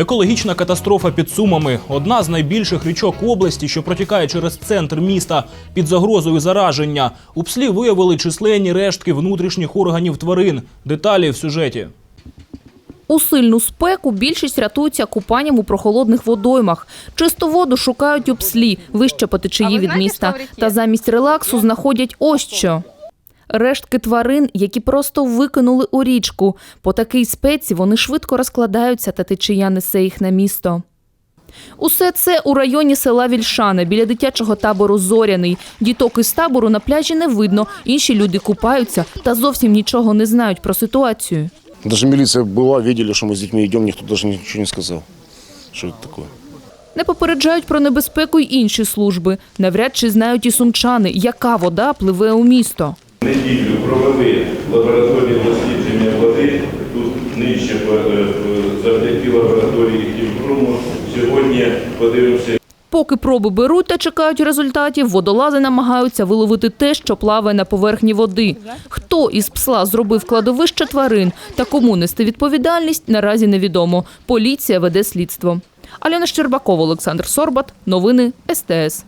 Екологічна катастрофа під Сумами одна з найбільших річок області, що протікає через центр міста під загрозою зараження. У пслі виявили численні рештки внутрішніх органів тварин. Деталі в сюжеті. У сильну спеку більшість рятуються купанням у прохолодних водоймах. Чисту воду шукають у пслі, вище по течії від міста. Та замість релаксу знаходять ось що Рештки тварин, які просто викинули у річку. По такій спеці вони швидко розкладаються, та течія несе їх на місто. Усе це у районі села Вільшане, біля дитячого табору Зоряний. Діток із табору на пляжі не видно, інші люди купаються та зовсім нічого не знають про ситуацію. Даже милиция была, видели, что мы с детьми идем, никто даже ничего не сказал. Что это такое? Не попереджають про небезпеку й інші служби. Навряд чи знають і сумчани, яка вода пливе у місто. Неділю провели лабораторні дослідження води. Тут нижче е, е, завдяки лабораторії Кімпруму. Сьогодні подивимося, Поки проби беруть та чекають результатів, водолази намагаються виловити те, що плаває на поверхні води. Хто із псла зробив кладовище тварин та кому нести відповідальність, наразі невідомо. Поліція веде слідство. Альона Щербакова, Олександр Сорбат. Новини СТС.